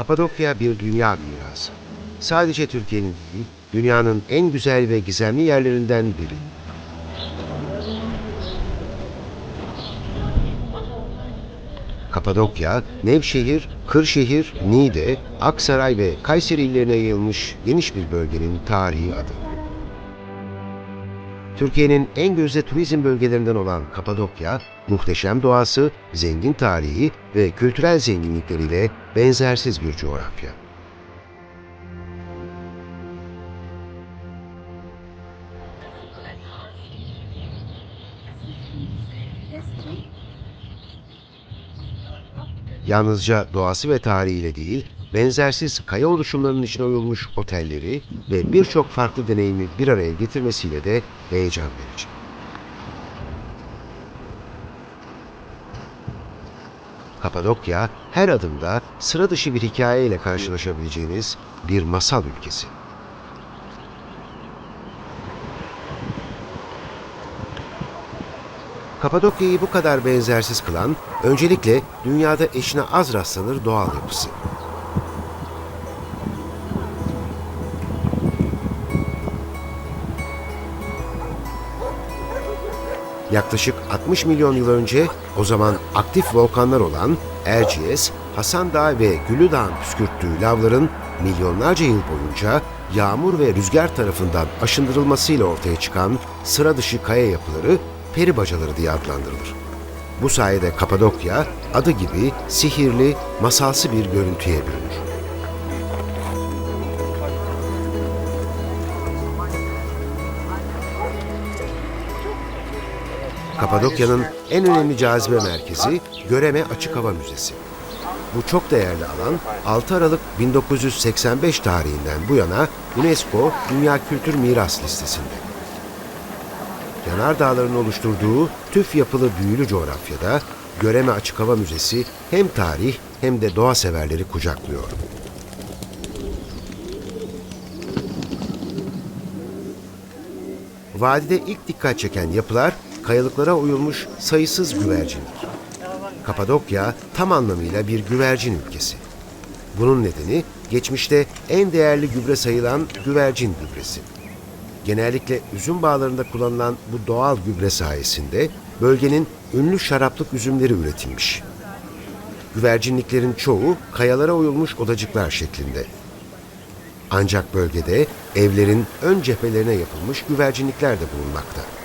Kapadokya bir dünya mirası. Sadece Türkiye'nin değil, dünyanın en güzel ve gizemli yerlerinden biri. Kapadokya, Nevşehir, Kırşehir, Niğde, Aksaray ve Kayseri illerine yayılmış geniş bir bölgenin tarihi adı. Türkiye'nin en gözde turizm bölgelerinden olan Kapadokya, muhteşem doğası, zengin tarihi ve kültürel zenginlikleriyle benzersiz bir coğrafya. Yalnızca doğası ve tarihiyle değil, benzersiz kaya oluşumlarının içine oyulmuş otelleri ve birçok farklı deneyimi bir araya getirmesiyle de heyecan verici. Kapadokya her adımda sıra dışı bir hikayeyle karşılaşabileceğiniz bir masal ülkesi. Kapadokya'yı bu kadar benzersiz kılan öncelikle dünyada eşine az rastlanır doğal yapısı. Yaklaşık 60 milyon yıl önce o zaman aktif volkanlar olan Erciyes, Hasan Dağı ve Gülü Dağ'ın püskürttüğü lavların milyonlarca yıl boyunca yağmur ve rüzgar tarafından aşındırılmasıyla ortaya çıkan sıra dışı kaya yapıları peri bacaları diye adlandırılır. Bu sayede Kapadokya adı gibi sihirli, masalsı bir görüntüye bürünür. Kapadokya'nın en önemli cazibe merkezi Göreme Açık Hava Müzesi. Bu çok değerli alan 6 Aralık 1985 tarihinden bu yana UNESCO Dünya Kültür Miras listesinde. Yanardağların oluşturduğu tüf yapılı büyülü coğrafyada Göreme Açık Hava Müzesi hem tarih hem de doğa severleri kucaklıyor. Vadide ilk dikkat çeken yapılar kayalıklara oyulmuş sayısız güvercinlik. Kapadokya tam anlamıyla bir güvercin ülkesi. Bunun nedeni geçmişte en değerli gübre sayılan güvercin gübresi. Genellikle üzüm bağlarında kullanılan bu doğal gübre sayesinde bölgenin ünlü şaraplık üzümleri üretilmiş. Güvercinliklerin çoğu kayalara oyulmuş odacıklar şeklinde. Ancak bölgede evlerin ön cephelerine yapılmış güvercinlikler de bulunmakta.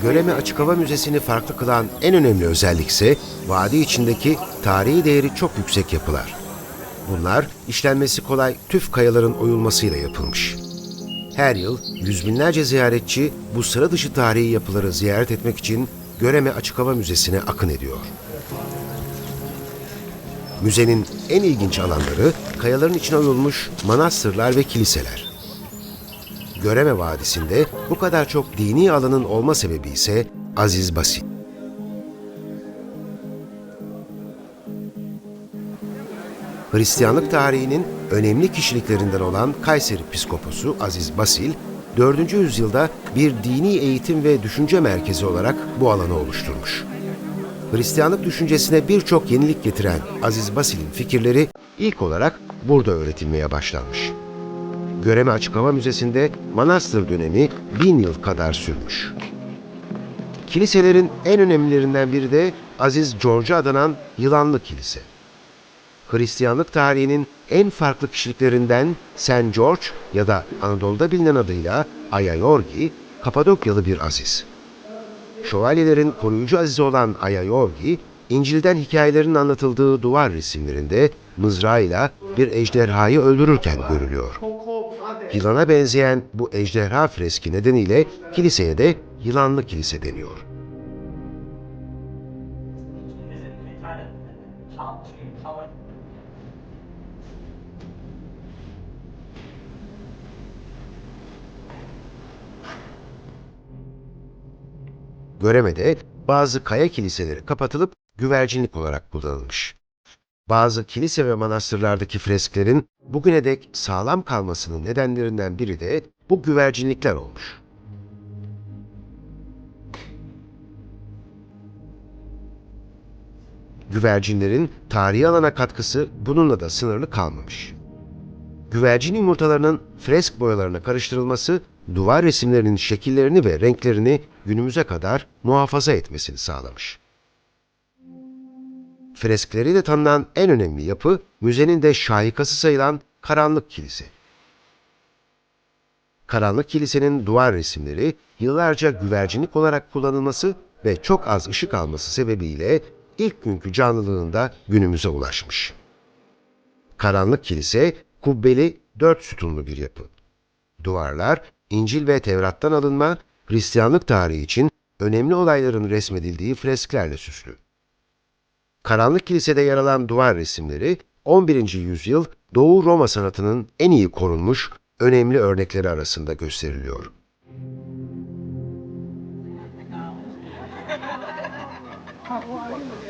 Göreme Açık Hava Müzesi'ni farklı kılan en önemli özellik ise vadi içindeki tarihi değeri çok yüksek yapılar. Bunlar işlenmesi kolay tüf kayaların oyulmasıyla yapılmış. Her yıl yüz binlerce ziyaretçi bu sıra dışı tarihi yapıları ziyaret etmek için Göreme Açık Hava Müzesi'ne akın ediyor. Müzenin en ilginç alanları kayaların içine oyulmuş manastırlar ve kiliseler. Göreme Vadisi'nde bu kadar çok dini alanın olma sebebi ise Aziz Basit. Hristiyanlık tarihinin önemli kişiliklerinden olan Kayseri Piskoposu Aziz Basil, 4. yüzyılda bir dini eğitim ve düşünce merkezi olarak bu alanı oluşturmuş. Hristiyanlık düşüncesine birçok yenilik getiren Aziz Basil'in fikirleri ilk olarak burada öğretilmeye başlanmış. Göreme Açık Hava Müzesi'nde manastır dönemi bin yıl kadar sürmüş. Kiliselerin en önemlilerinden biri de Aziz George'a adanan Yılanlı Kilise. Hristiyanlık tarihinin en farklı kişiliklerinden St. George ya da Anadolu'da bilinen adıyla Ayayorgi, Kapadokyalı bir aziz. Şövalyelerin koruyucu azizi olan Ayayorgi, İncil'den hikayelerin anlatıldığı duvar resimlerinde mızrağıyla bir ejderhayı öldürürken görülüyor. Yılana benzeyen bu ejderha freski nedeniyle kiliseye de Yılanlı Kilise deniyor. Göreme'de bazı kaya kiliseleri kapatılıp güvercinlik olarak kullanılmış. Bazı kilise ve manastırlardaki fresklerin bugüne dek sağlam kalmasının nedenlerinden biri de bu güvercinlikler olmuş. Güvercinlerin tarihi alana katkısı bununla da sınırlı kalmamış. Güvercin yumurtalarının fresk boyalarına karıştırılması duvar resimlerinin şekillerini ve renklerini günümüze kadar muhafaza etmesini sağlamış. Freskleriyle tanınan en önemli yapı müzenin de şahikası sayılan Karanlık Kilise. Karanlık Kilisenin duvar resimleri yıllarca güvercinlik olarak kullanılması ve çok az ışık alması sebebiyle ilk günkü canlılığında günümüze ulaşmış. Karanlık Kilise kubbeli dört sütunlu bir yapı. Duvarlar İncil ve Tevrat'tan alınma Hristiyanlık tarihi için önemli olayların resmedildiği fresklerle süslü. Karanlık Kilise'de yer alan duvar resimleri 11. yüzyıl Doğu Roma sanatının en iyi korunmuş önemli örnekleri arasında gösteriliyor.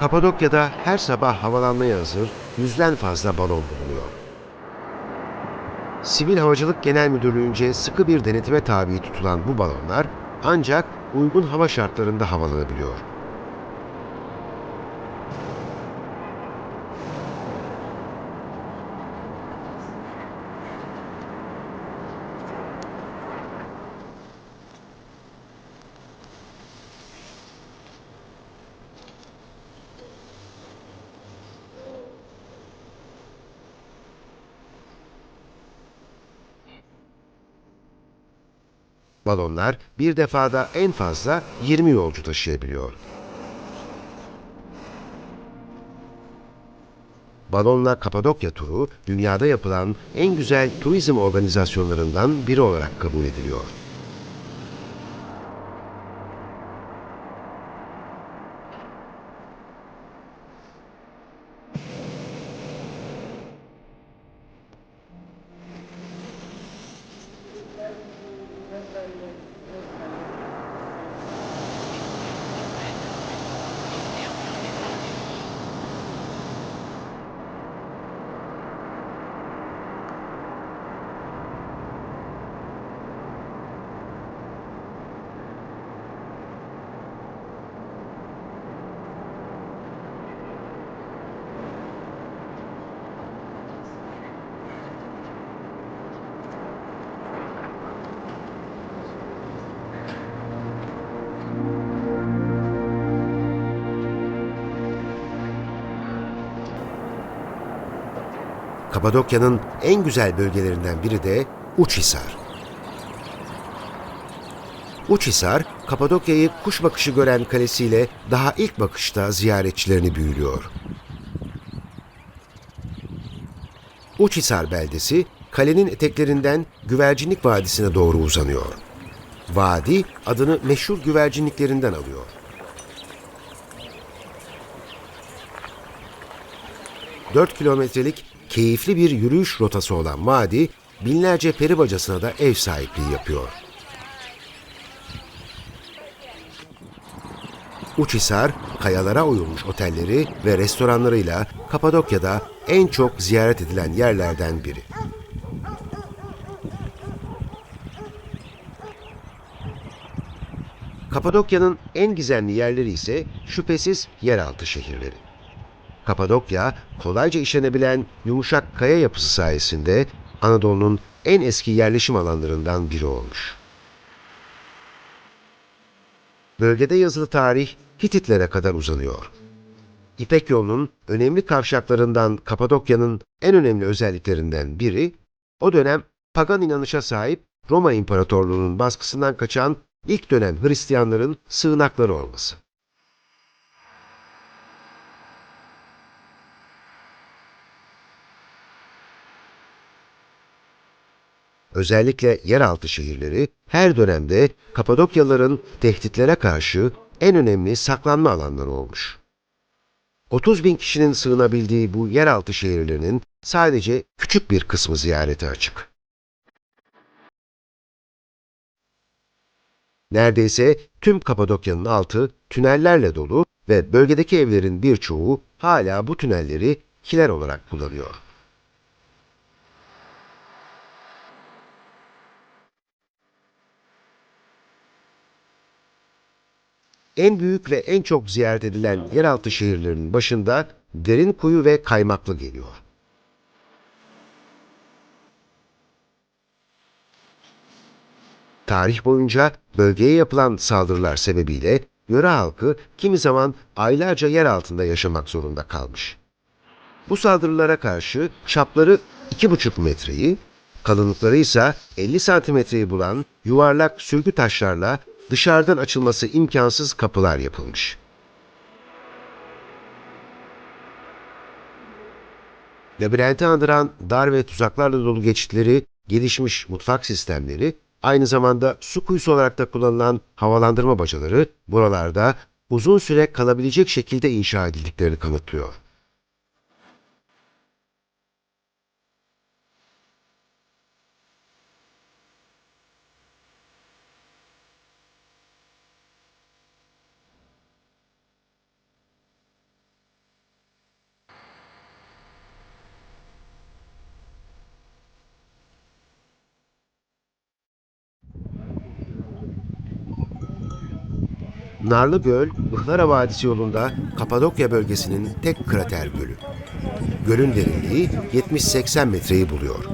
Kapadokya'da her sabah havalanmaya hazır yüzden fazla balon bulunuyor. Sivil Havacılık Genel Müdürlüğü'nce sıkı bir denetime tabi tutulan bu balonlar ancak uygun hava şartlarında havalanabiliyor. Balonlar bir defada en fazla 20 yolcu taşıyabiliyor. Balonla Kapadokya turu dünyada yapılan en güzel turizm organizasyonlarından biri olarak kabul ediliyor. Kapadokya'nın en güzel bölgelerinden biri de Uçhisar. Uçhisar, Kapadokya'yı kuş bakışı gören kalesiyle daha ilk bakışta ziyaretçilerini büyülüyor. Uçhisar beldesi, kalenin eteklerinden Güvercinlik Vadisi'ne doğru uzanıyor. Vadi adını meşhur güvercinliklerinden alıyor. Dört kilometrelik keyifli bir yürüyüş rotası olan vadi binlerce peri bacasına da ev sahipliği yapıyor. Uçhisar, kayalara oyulmuş otelleri ve restoranlarıyla Kapadokya'da en çok ziyaret edilen yerlerden biri. Kapadokya'nın en gizemli yerleri ise şüphesiz yeraltı şehirleri. Kapadokya, kolayca işlenebilen yumuşak kaya yapısı sayesinde Anadolu'nun en eski yerleşim alanlarından biri olmuş. Bölgede yazılı tarih Hititlere kadar uzanıyor. İpek yolunun önemli kavşaklarından Kapadokya'nın en önemli özelliklerinden biri, o dönem pagan inanışa sahip Roma İmparatorluğu'nun baskısından kaçan ilk dönem Hristiyanların sığınakları olması. Özellikle yeraltı şehirleri her dönemde Kapadokyalıların tehditlere karşı en önemli saklanma alanları olmuş. 30 bin kişinin sığınabildiği bu yeraltı şehirlerinin sadece küçük bir kısmı ziyarete açık. Neredeyse tüm Kapadokya'nın altı tünellerle dolu ve bölgedeki evlerin birçoğu hala bu tünelleri kiler olarak kullanıyor. En büyük ve en çok ziyaret edilen yeraltı şehirlerinin başında Derin Kuyu ve Kaymaklı geliyor. Tarih boyunca bölgeye yapılan saldırılar sebebiyle yöre halkı kimi zaman aylarca yer altında yaşamak zorunda kalmış. Bu saldırılara karşı çapları 2,5 metreyi, kalınlıkları ise 50 santimetreyi bulan yuvarlak sürgü taşlarla dışarıdan açılması imkansız kapılar yapılmış. Labirenti andıran dar ve tuzaklarla dolu geçitleri, gelişmiş mutfak sistemleri, aynı zamanda su kuyusu olarak da kullanılan havalandırma bacaları buralarda uzun süre kalabilecek şekilde inşa edildiklerini kanıtlıyor. Narlı Göl, Ihlara Vadisi yolunda Kapadokya bölgesinin tek krater gölü. Gölün derinliği 70-80 metreyi buluyor.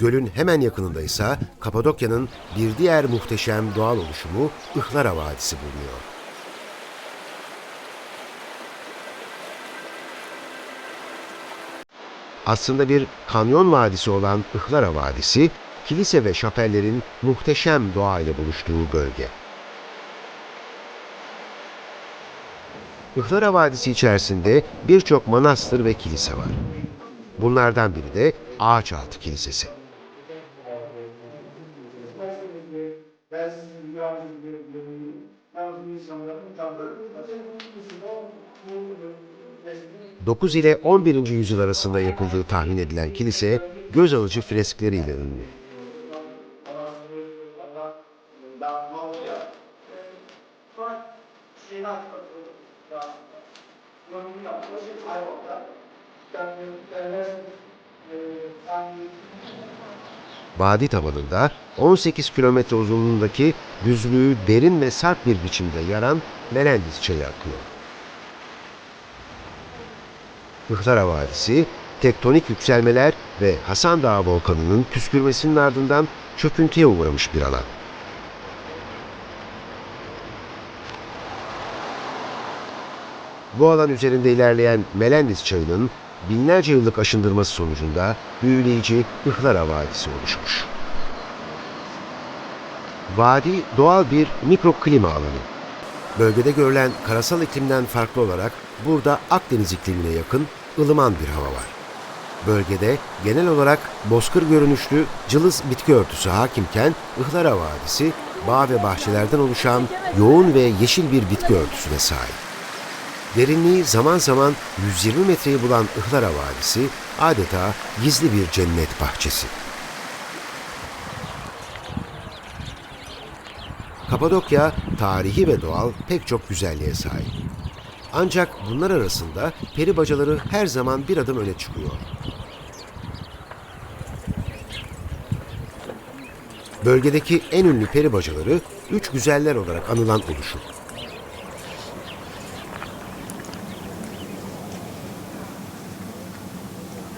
Gölün hemen yakınında ise Kapadokya'nın bir diğer muhteşem doğal oluşumu Ihlara Vadisi bulunuyor. Aslında bir kanyon vadisi olan Ihlara Vadisi, kilise ve şapellerin muhteşem doğayla buluştuğu bölge. Ihlara Vadisi içerisinde birçok manastır ve kilise var. Bunlardan biri de Ağaçaltı Kilisesi. Ben yardım ediyorum. Bazı insanların tanrı 9 ile 11. yüzyıl arasında yapıldığı tahmin edilen kilise göz alıcı freskleriyle ünlü. Vadi tabanında 18 kilometre uzunluğundaki düzlüğü derin ve sert bir biçimde yaran Menendez çayı akıyor. Ihlara Vadisi, tektonik yükselmeler ve Hasan Dağı volkanının püskürmesinin ardından çöküntüye uğramış bir alan. Bu alan üzerinde ilerleyen Melendez çayının binlerce yıllık aşındırması sonucunda büyüleyici Ihlara Vadisi oluşmuş. Vadi doğal bir mikroklima alanı. Bölgede görülen karasal iklimden farklı olarak burada Akdeniz iklimine yakın ılıman bir hava var. Bölgede genel olarak bozkır görünüşlü cılız bitki örtüsü hakimken Ihlara Vadisi bağ ve bahçelerden oluşan yoğun ve yeşil bir bitki örtüsüne sahip. Derinliği zaman zaman 120 metreyi bulan Ihlara Vadisi adeta gizli bir cennet bahçesi. Kapadokya tarihi ve doğal pek çok güzelliğe sahip. Ancak bunlar arasında peri bacaları her zaman bir adım öne çıkıyor. Bölgedeki en ünlü peri bacaları üç güzeller olarak anılan oluşum.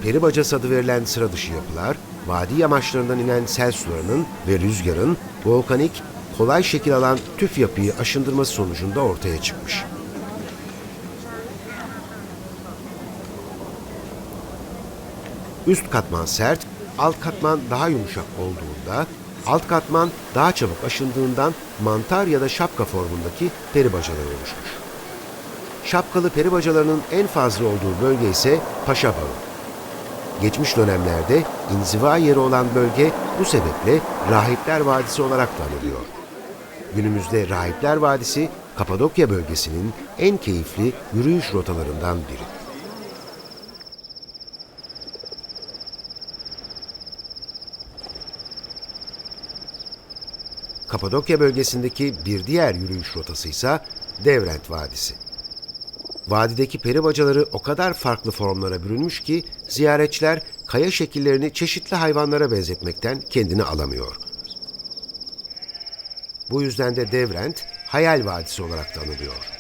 Peri bacası adı verilen sıra dışı yapılar, vadi yamaçlarından inen sel sularının ve rüzgarın volkanik, kolay şekil alan tüf yapıyı aşındırması sonucunda ortaya çıkmış. Üst katman sert, alt katman daha yumuşak olduğunda, alt katman daha çabuk aşındığından mantar ya da şapka formundaki peri bacaları oluşmuş. Şapkalı peri bacalarının en fazla olduğu bölge ise Paşa Bağı. Geçmiş dönemlerde inziva yeri olan bölge bu sebeple Rahipler Vadisi olarak da anılıyor. Günümüzde Rahipler Vadisi, Kapadokya bölgesinin en keyifli yürüyüş rotalarından biri. Kapadokya bölgesindeki bir diğer yürüyüş rotası ise Devrent Vadisi. Vadideki peri bacaları o kadar farklı formlara bürünmüş ki ziyaretçiler kaya şekillerini çeşitli hayvanlara benzetmekten kendini alamıyor. Bu yüzden de Devrent Hayal Vadisi olarak da anılıyor.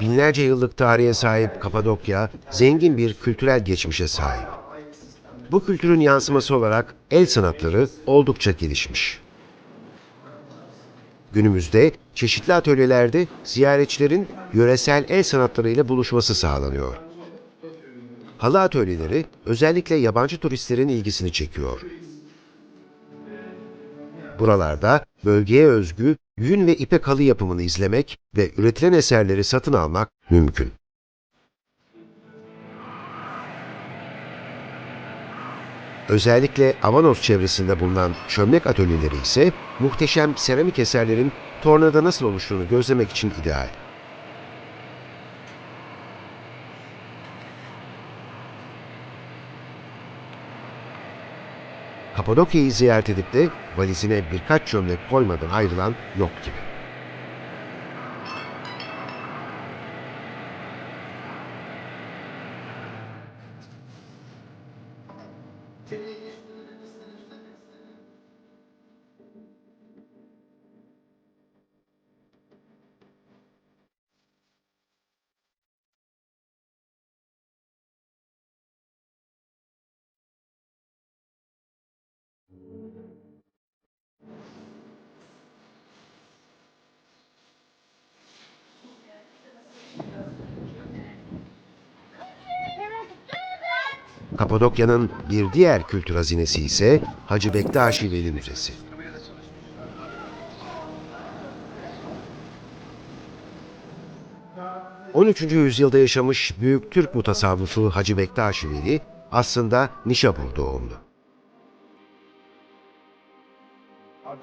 Binlerce yıllık tarihe sahip Kapadokya, zengin bir kültürel geçmişe sahip. Bu kültürün yansıması olarak el sanatları oldukça gelişmiş. Günümüzde çeşitli atölyelerde ziyaretçilerin yöresel el sanatlarıyla buluşması sağlanıyor. Halı atölyeleri özellikle yabancı turistlerin ilgisini çekiyor. Buralarda bölgeye özgü yün ve ipek halı yapımını izlemek ve üretilen eserleri satın almak mümkün. Özellikle Avanos çevresinde bulunan çömlek atölyeleri ise muhteşem seramik eserlerin tornada nasıl oluştuğunu gözlemek için ideal. Kapadokya'yı ziyaret edip de valizine birkaç çömlek koymadan ayrılan yok gibi. Kapadokya'nın bir diğer kültür hazinesi ise Hacı Bektaşi Veli Müzesi. ...13. yüzyılda yaşamış büyük Türk mutasavvıfı Hacı Bektaşi Veli... ...aslında Nişapur doğumlu.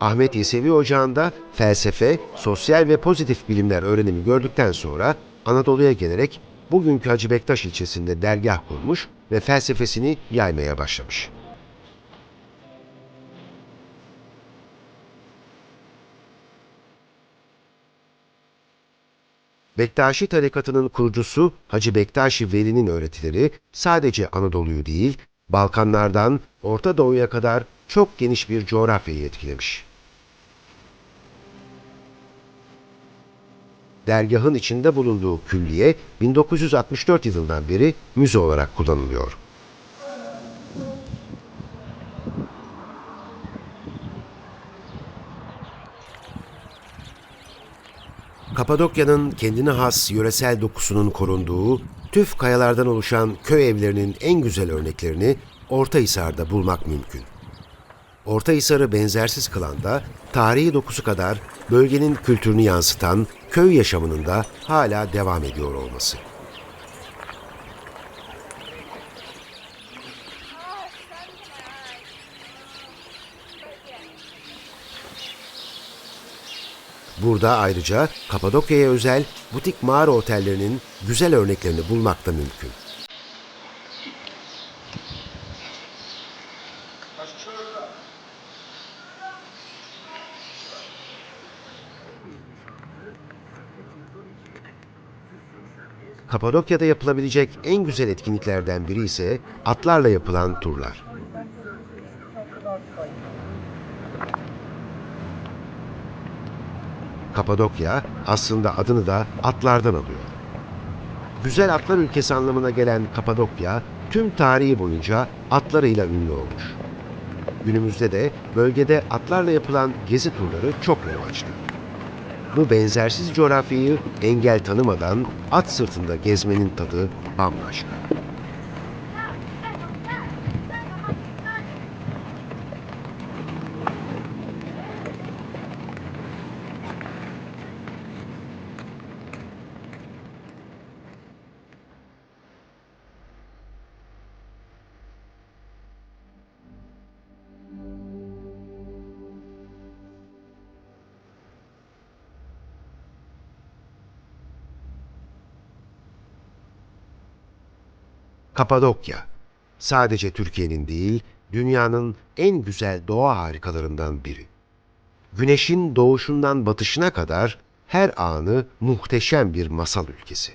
Ahmet Yesevi Ocağı'nda felsefe, sosyal ve pozitif bilimler öğrenimi gördükten sonra Anadolu'ya gelerek bugünkü Hacı Bektaş ilçesinde dergah kurmuş ve felsefesini yaymaya başlamış. Bektaşi tarikatının kurucusu Hacı Bektaşi Veli'nin öğretileri sadece Anadolu'yu değil, Balkanlardan Orta Doğu'ya kadar çok geniş bir coğrafyayı etkilemiş. Dergahın içinde bulunduğu külliye 1964 yılından beri müze olarak kullanılıyor. Kapadokya'nın kendine has yöresel dokusunun korunduğu tüf kayalardan oluşan köy evlerinin en güzel örneklerini Ortahisar'da bulmak mümkün. Ortahisar'ı benzersiz kılan da tarihi dokusu kadar bölgenin kültürünü yansıtan köy yaşamının da hala devam ediyor olması. Burada ayrıca Kapadokya'ya özel butik mağara otellerinin güzel örneklerini bulmak da mümkün. Kapadokya'da yapılabilecek en güzel etkinliklerden biri ise atlarla yapılan turlar. Kapadokya aslında adını da atlardan alıyor. Güzel atlar ülkesi anlamına gelen Kapadokya tüm tarihi boyunca atlarıyla ünlü olmuş. Günümüzde de bölgede atlarla yapılan gezi turları çok revaçta. Bu benzersiz coğrafyayı engel tanımadan at sırtında gezmenin tadı bambaşka. Kapadokya sadece Türkiye'nin değil, dünyanın en güzel doğa harikalarından biri. Güneşin doğuşundan batışına kadar her anı muhteşem bir masal ülkesi.